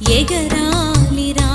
ఎగరాలిరా